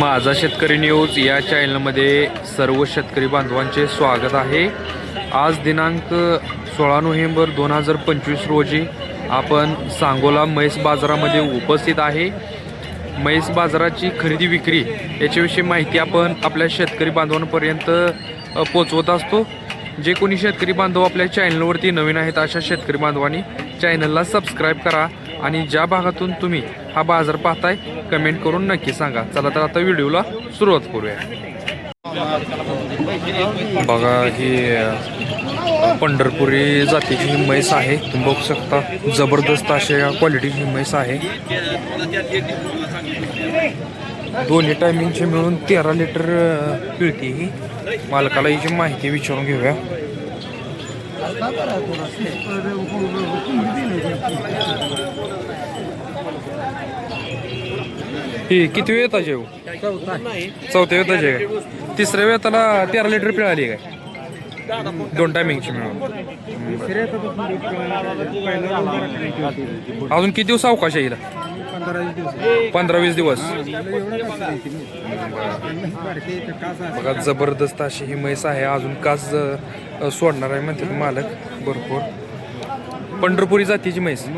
माझा शेतकरी न्यूज या चॅनलमध्ये सर्व शेतकरी बांधवांचे स्वागत आहे. आज दिनांक सोळा नोव्हेंबर दोन हजार पंचवीस रोजी आपण सांगोला म्हैस बाजारामध्ये उपस्थित आहे. म्हैस बाजाराची खरेदी विक्री याच्याविषयी माहिती आपण आपल्या शेतकरी बांधवांपर्यंत पोचवत असतो. जे कोणी शेतकरी बांधव आपल्या चॅनलवरती नवीन आहेत अशा शेतकरी बांधवांनी चॅनलला सबस्क्राईब करा. आणि ज्या भागातून तुम्ही हा बाजार पाहताय कमेंट करून नक्की सांगा. चला तर आता व्हिडिओला सुरुवात करूया. बघा ही पंढरपुरी जातीची ही म्हैस आहे. तुम्ही बघू शकता जबरदस्त अशा क्वालिटीची ही म्हैस आहे. दोन्ही टायमिंगचे मिळून तेरा लिटर पिळते ही. मालकाला याची माहिती विचारून घेऊया. ही किती वेळ येताचे हो? चौथ्या वेताचे काय तिसऱ्या वेताला तेरा लिटर पिळाली काय? दोन टायमिंगची मिळून. अजून किती दिवस अवकाश आहे पंधरा वीस दिवस. बघा जबरदस्त अशी ही म्हैस आहे. अजून काच सोडणार आहे म्हणते मालक. भरपूर. पंढरपुरी जातीची म्हैस.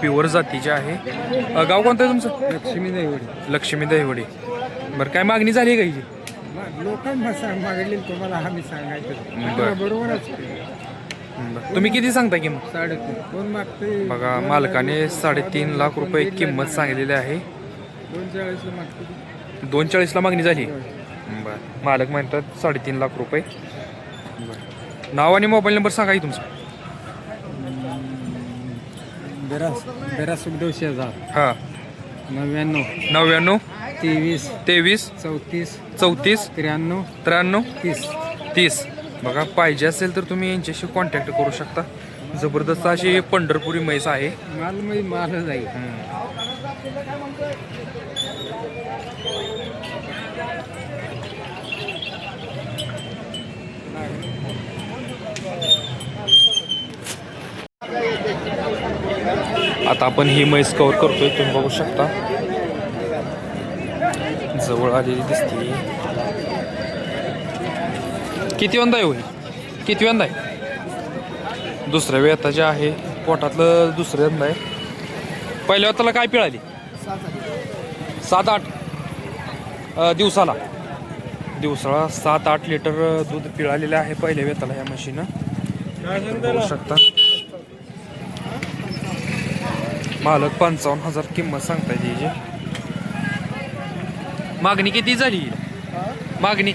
प्युअर जातीची आहे. अ, गाव कोणतं आहे तुमचं? लक्ष्मी दैवडी. लक्ष्मी दहिवडी बरं काय मागणी झाली आहे का हिची? लोकांना सांग तुम्हाला आम्ही सांगायचं. बरं. तुम्ही किती सांगता की मग साडेतीन. कोण मागते बघा मालकाने साडेतीन लाख रुपये किंमत सांगितलेली आहे. दोन चाळीस मागते दोन चाळीसला मागणी झाली. बरं. मालक म्हणतात साडेतीन लाख रुपये. बरं. नाव आणि मोबाईल नंबर सांगा की तुमचा. बेरास सुखदेव शेजार. हां. नव्याण्णव. नव्याण्णव. तेवीस. तेवीस. चौतीस. चौतीस. त्र्याण्णव. त्र्याण्णव. तीस. तीस. बघा पाहिजे असेल तर तुम्ही यांच्याशी कॉन्टॅक्ट करू शकता. जबरदस्त अशी पंढरपुरी म्हैस आहे. माल माल जाईल आता आपण ही म्हैस कवर करतोय तुम्ही बघू शकता. जवळ आलेली दिसते. किती वंदा आहे होई किती वंदा आहे? दुसऱ्या वेताचे आहे पोटातलं दुसऱ्यांदा आहे. पहिल्या वेताला काय पिळाली सात आठ. दिवसाला. दिवसाला सात आठ लिटर दूध पिळालेलं आहे पहिल्या वेताला या मशीनं शकता. मालक पंचावन्न हजार किंमत सांगताय त्याची मागणी किती झाली? मागणी?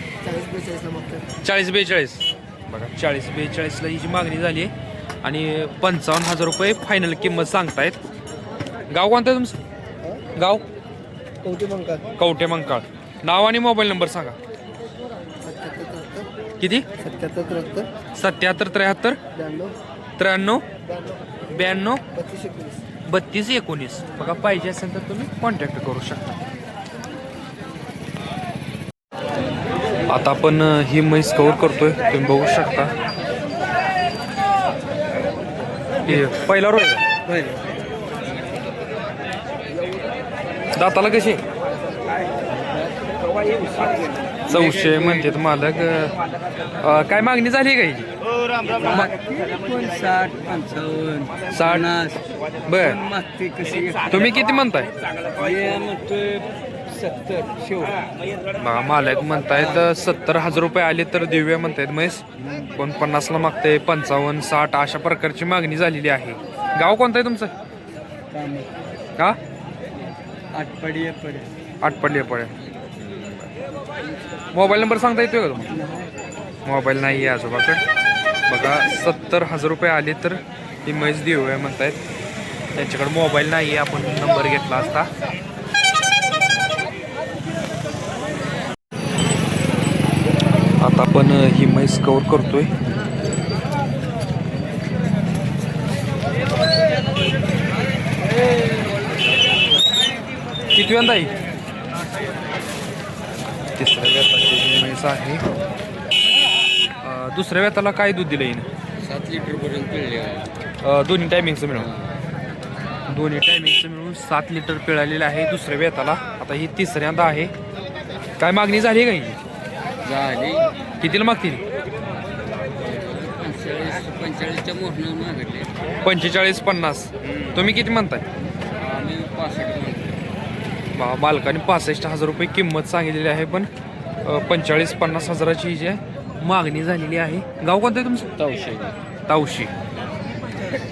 चाळीस बेचाळीस. बघा चाळीस बेचाळीसला हिची मागणी झाली आहे आणि पंचावन्न हजार रुपये फायनल किंमत सांगतायत. गाव कोणतं आहे तुमचं? गाव? कोणती बंका कवटे मंकाळ. नाव आणि मोबाईल नंबर सांगा. किती? सत्याहत्तर त्र्याहत्तर. सत्याहत्तर त्र्याहत्तर. ब्याण्णव. त्र्याण्णव. ब्याण्णव. बत्तीस एकोणीस. बघा पाहिजे असेल तर तुम्ही कॉन्टॅक्ट करू शकता. आता आपण ही म्हैस कव्हर करतोय. तुम्ही बघू शकता. पहिला रोज आहे. दाताला कशी? चौशे म्हणतात मालक. अ, काय मागणी झाली का हिची कोण साठ पंचावन्न साठ. बर. मागते कशी तुम्ही किती म्हणताय? सत्तर शेव बघा मालक म्हणतायत सत्तर हजार रुपये आले तर देऊया म्हणतायत म्हैस. कोण पन्नासला मागते पंचावन्न साठ अशा प्रकारची मागणी झालेली आहे. गाव कोणतं आहे तुमचं? का? आठपडी पडे आटपडली पडे मोबाईल नंबर सांगता येतोय का तुम्हाला? मोबाईल नाही आहे आजोबाकडे बघा सत्तर हजार रुपये आले तर ही म्हैस देऊया म्हणतायत. त्यांच्याकडे मोबाईल नाही आहे आपण नंबर घेतला असता. आता आपण ही मैस कवर करतोय. किती वेळा आहे? तिसऱ्या व्यताची जी म्हैस आहे. अं, दुसऱ्या व्यताला काय दूध दिलं येईन सात लिटर पर्यंत पिळले दोन्ही टायमिंगचं मिळून. दोन्ही टायमिंगचं मिळून सात लिटर पिळालेलं आहे दुसऱ्या वेताला आता ही तिसऱ्यांदा आहे. काय मागणी झाली आहे का झाली. कितीला मागतील? पंचेचाळीस पंचेचाळीसच्या मोठं मागितले. पंचेचाळीस पन्नास. तुम्ही किती म्हणताय? आम्ही पासष्ट म्हणतो. बा बालकाने पासष्ट हजार रुपये किंमत सांगितलेली आहे पण पंचेचाळीस पन्नास हजाराची ही जी आहे मागणी झालेली आहे. गाव कोणतं आहे तुमचं? तावशे. तावशी.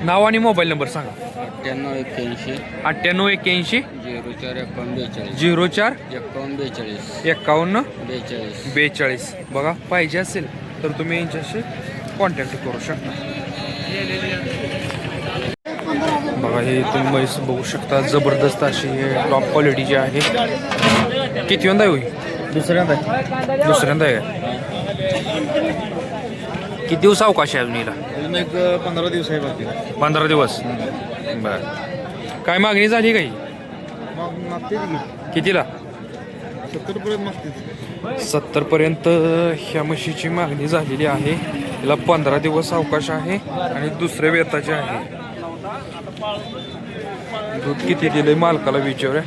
नाव आणि मोबाईल नंबर सांगा. अठ्ठ्याण्णव एक्क्याऐंशी. अठ्ठ्याण्णव एक्क्याऐंशी. झिरो चार एकावन्न बेचाळीस. झिरो चार एकावन्न बेचाळीस. एक्कावन्न बेचाळीस. बेचाळीस. बघा पाहिजे असेल तर तुम्ही यांच्याशी कॉन्टॅक्ट करू शकता. बघा हे तुम्ही म्हैस बघू शकता. जबरदस्त अशी टॉप क्वालिटीची आहे. किती होईल दुसऱ्यांदा दुसऱ्यांदा आहे का? किती दिवस अवकाश आहे अजून हिला? एक पंधरा दिवस आहे बाकी. पंधरा दिवस. बर. काय मागणी झाली काही कितीला? सत्तर पर्यंत मागते. सत्तर पर्यंत ह्या म्हशीची मागणी झालेली आहे. तिला पंधरा दिवस अवकाश आहे आणि दुसऱ्या वेताचे आहे. दूध किती दिले मालकाला विचारूया.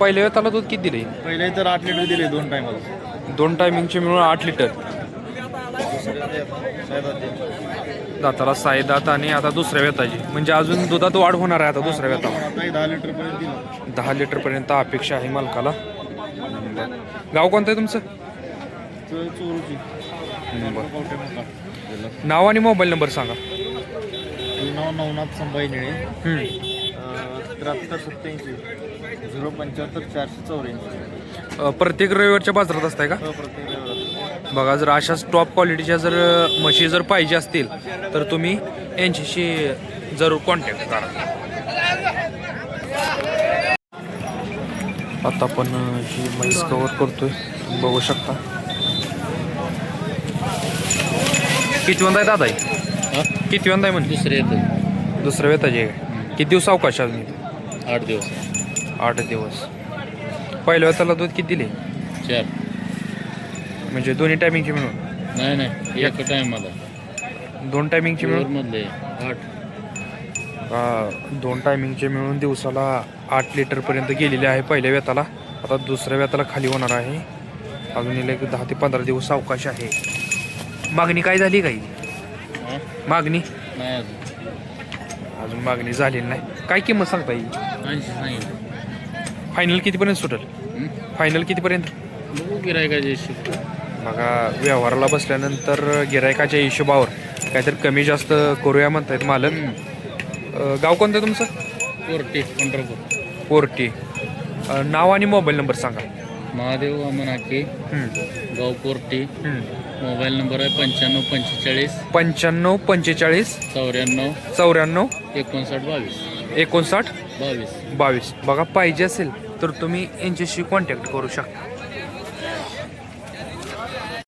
पहिल्या वेताला दूध किती दिले पहिले तर आठ लिटर दिले दोन टायमाला दोन टायमिंगचे मिळून आठ लिटर. दाताला साई दात आणि आता दुसऱ्या वेताची म्हणजे अजून दुधात वाढ होणार आहे आता दुसऱ्या वेताला दहा लिटर पर्यंत दिलं. दहा लिटर पर्यंत अपेक्षा आहे मालकाला. गाव कोणतं आहे तुमचं? चोरूची. नाव आणि मोबाईल नंबर सांगा. नाव नवनाथ संभाई निळे त्र्याहत्तर सत्याऐंशी झिरो पंच्याहत्तर चारशे चौऱ्याऐंशी प्रत्येक रविवारच्या बाजारात असताय का प्रत्येक रविवार. बघा जर अशाच टॉप क्वालिटीच्या जर म्हशी जर पाहिजे असतील तर तुम्ही यांच्याशी जरूर कॉन्टॅक्ट करा आता आपण ही म्हैस कवर करतोय बघू शकता किती म्हणताय आहे दादा किती आहे म्हणजे दुसरे येतं. दुसऱ्या वेताची आहे का? किती दिवस अवकाश आहे अजून आठ दिवस. आठ दिवस. पहिल्या वेताला दूध किती दिले? चार. म्हणजे दोन्ही टायमिंगचे मिळून नाही नाही. एक टाइम मला दोन टायमिंगचे मिळून मधले आठ. अ, दोन टायमिंगचे मिळून दिवसाला आठ लिटरपर्यंत गेलेले आहे पहिल्या वेताला. आता दुसऱ्या वेताला खाली होणार आहे. अजून एक दहा ते पंधरा दिवस अवकाश आहे. मागणी काय झाली काही? मागणी? नाही अजून. मागणी झालेली नाही. काय किंमत सांगता येईल? ऐंशी सांगितलं फायनल कितीपर्यंत सुटेल? फायनल कितीपर्यंत? बघू गिरायकाच्या हिशोब बघा व्यवहाराला बसल्यानंतर गिरायकाच्या हिशोबावर काहीतरी कमी जास्त करूया म्हणतायत मालक. अ, गाव कोणतं तुमचं? कोरटे पंढरपूर. कोरटी. अ, नाव आणि मोबाईल नंबर सांगा. महादेव वामनाके हं, गाव कोरटे. मोबाईल नंबर आहे पंच्याण्णव पंचेचाळीस पंच्याण्णव पंचेचाळीस चौऱ्याण्णव चौऱ्याण्णव एकोणसाठ बावीस एकोणसाठ बावीस. बावीस. बघा पाहिजे असेल तर तुम्ही यांच्याशी कॉन्टॅक्ट करू शकता.